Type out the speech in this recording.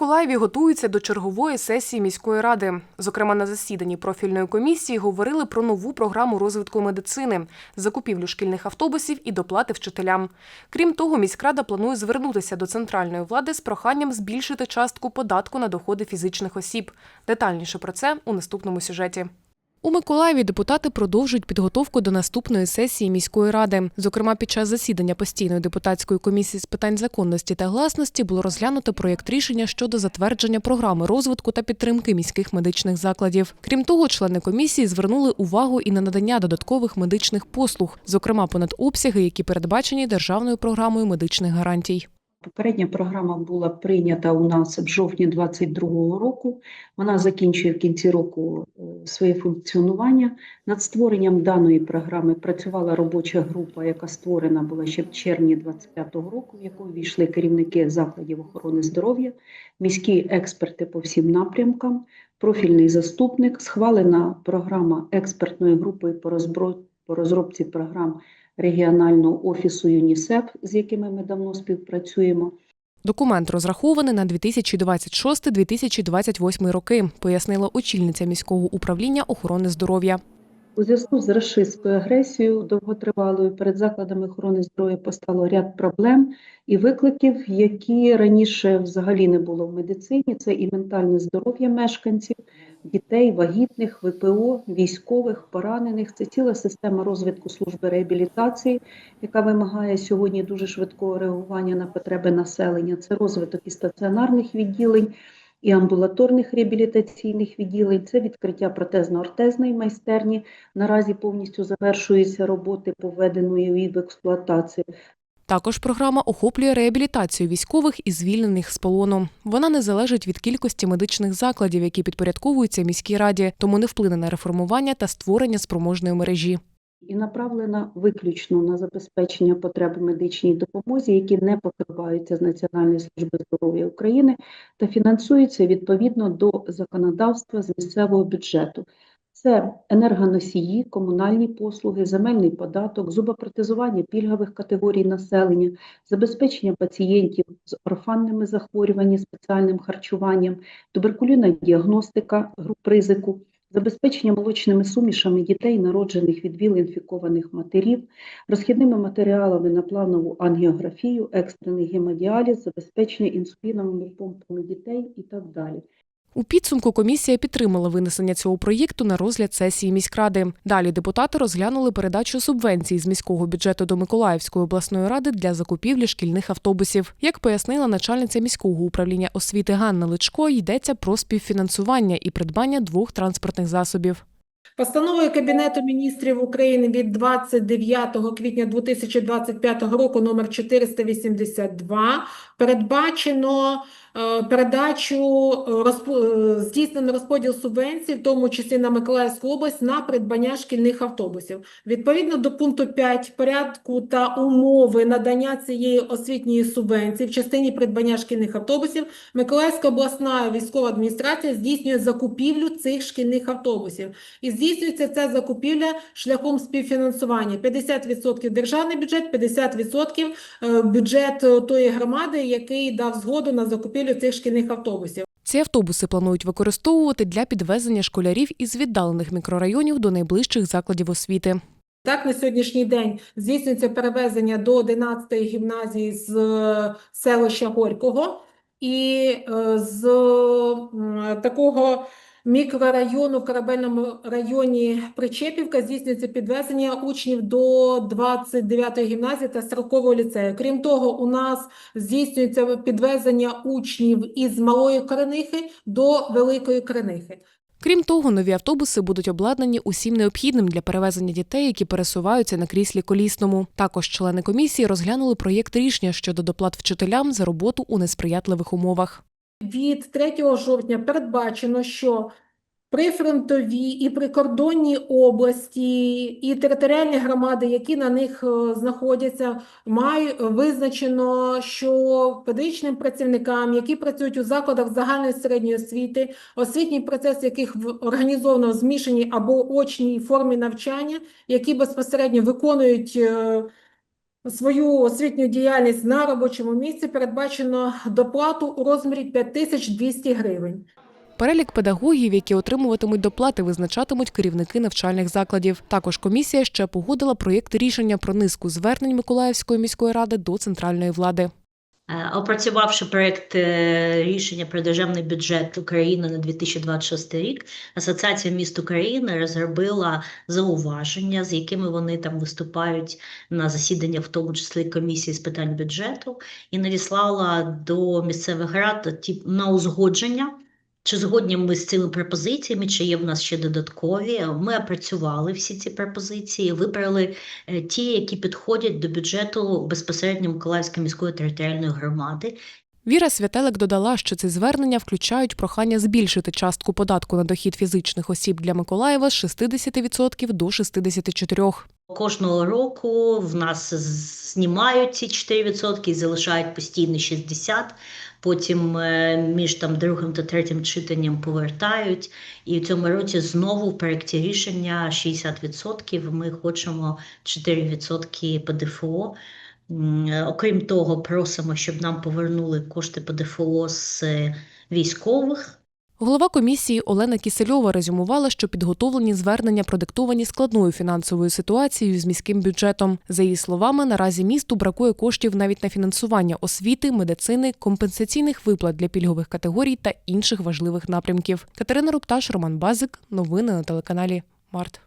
Миколаєві готуються до чергової сесії міської ради. Зокрема, на засіданні профільної комісії говорили про нову програму розвитку медицини, закупівлю шкільних автобусів і доплати вчителям. Крім того, міськрада планує звернутися до центральної влади з проханням збільшити частку податку на доходи фізичних осіб. Детальніше про це у наступному сюжеті. У Миколаєві депутати продовжують підготовку до наступної сесії міської ради. Зокрема, під час засідання постійної депутатської комісії з питань законності та гласності було розглянуто проєкт рішення щодо затвердження програми розвитку та підтримки міських медичних закладів. Крім того, члени комісії звернули увагу і на надання додаткових медичних послуг, зокрема понад обсяги, які передбачені державною програмою медичних гарантій. Попередня програма була прийнята у нас в жовтні 2022 року. Вона закінчує в кінці року е, своє функціонування. Над створенням даної програми працювала робоча група, яка створена була ще в червні 2025 року, в яку війшли керівники закладів охорони здоров'я, міські експерти по всім напрямкам, профільний заступник. Схвалена програма експертної групи по розробці програм регіонального офісу ЮНІСЕФ, з якими ми давно співпрацюємо. Документ розрахований на 2026-2028 роки, пояснила очільниця міського управління охорони здоров'я. У зв'язку з рашистською агресією довготривалою перед закладами охорони здоров'я постало ряд проблем і викликів, які раніше взагалі не було в медицині. Це і ментальне здоров'я мешканців, дітей, вагітних, ВПО, військових, поранених. Це ціла система розвитку служби реабілітації, яка вимагає сьогодні дуже швидкого реагування на потреби населення. Це розвиток і стаціонарних відділень і амбулаторних реабілітаційних відділень, це відкриття протезно-ортезної майстерні. Наразі повністю завершуються роботи, поведеної в експлуатацію. Також програма охоплює реабілітацію військових і звільнених з полону. Вона не залежить від кількості медичних закладів, які підпорядковуються міській раді, тому не вплине на реформування та створення спроможної мережі. і направлена виключно на забезпечення потреб медичній допомозі, які не покриваються з Національної служби здоров'я України та фінансуються відповідно до законодавства з місцевого бюджету. Це енергоносії, комунальні послуги, земельний податок, зубопротезування пільгових категорій населення, забезпечення пацієнтів з орфанними захворюваннями, спеціальним харчуванням, туберкульозна діагностика груп ризику, забезпечення молочними сумішами дітей, народжених від ВІЛ-інфікованих матерів, розхідними матеріалами на планову ангіографію, екстрений гемодіаліз, забезпечення інсуліновими помпами дітей і так далі. У підсумку комісія підтримала винесення цього проєкту на розгляд сесії міськради. Далі депутати розглянули передачу субвенцій з міського бюджету до Миколаївської обласної ради для закупівлі шкільних автобусів. Як пояснила начальниця міського управління освіти Ганна Личко, йдеться про співфінансування і придбання двох транспортних засобів. Постановою Кабінету міністрів України від 29 квітня 2025 року номер 482 передбачено е, передачу е, е, здійснено розподіл субвенцій, в тому числі на Миколаївську область, на придбання шкільних автобусів. Відповідно до пункту 5 порядку та умови надання цієї освітньої субвенції в частині придбання шкільних автобусів, Миколаївська обласна військова адміністрація здійснює закупівлю цих шкільних автобусів. І здійснюється ця закупівля шляхом співфінансування. 50% державний бюджет, 50% е, бюджет е, тої громади, який дав згоду на закупівлю цих шкільних автобусів. Ці автобуси планують використовувати для підвезення школярів із віддалених мікрорайонів до найближчих закладів освіти. Так, на сьогоднішній день здійснюється перевезення до 11-ї гімназії з е, селища Горького і з такого мікрорайону в корабельному районі Причепівка здійснюється підвезення учнів до 29-ї гімназії та Стрелкового ліцею. Крім того, у нас здійснюється підвезення учнів із Малої Коренихи до Великої Коренихи. Крім того, нові автобуси будуть обладнані усім необхідним для перевезення дітей, які пересуваються на кріслі колісному. Також члени комісії розглянули проєкт рішення щодо доплат вчителям за роботу у несприятливих умовах. Від 3 жовтня передбачено, що прифронтові і прикордонні області і територіальні громади, які на них е, знаходяться, мають визначено, що педагогічним працівникам, які працюють у закладах загальної середньої освіти, освітній процес яких організовано в змішаній або очній формі навчання, які безпосередньо виконують е, свою освітню діяльність на робочому місці, передбачено доплату у розмірі 5200 гривень. Перелік педагогів, які отримуватимуть доплати, визначатимуть керівники навчальних закладів. Також комісія ще погодила проєкт рішення про низку звернень Миколаївської міської ради до центральної влади. Е, Опрацювавши проект е, рішення про державний бюджет України на 2026 рік, Асоціація міст України розробила зауваження, з якими вони там виступають на засідання, в тому числі комісії з питань бюджету, і надіслала до місцевих рад ті- на узгодження. Чи згодні ми з цими пропозиціями, чи є в нас ще додаткові? Ми опрацювали всі ці пропозиції, вибрали е, ті, які підходять до бюджету безпосередньо Миколаївської міської територіальної громади. Віра Святелик додала, що ці звернення включають прохання збільшити частку податку на дохід фізичних осіб для Миколаєва з 60% до 64%. Кожного року в нас знімають ці 4% і залишають постійно 60%. Потім е, між там другим та третім читанням повертають. І в цьому році знову в проєкті рішення 60%. Ми хочемо 4% ПДФО. Окрім того, просимо, щоб нам повернули кошти ПДФО з е, військових. Голова комісії Олена Кісельова резюмувала, що підготовлені звернення продиктовані складною фінансовою ситуацією з міським бюджетом. За її словами, наразі місту бракує коштів навіть на фінансування освіти, медицини, компенсаційних виплат для пільгових категорій та інших важливих напрямків. Катерина Рупташ, Роман Базик. Новини на телеканалі Март.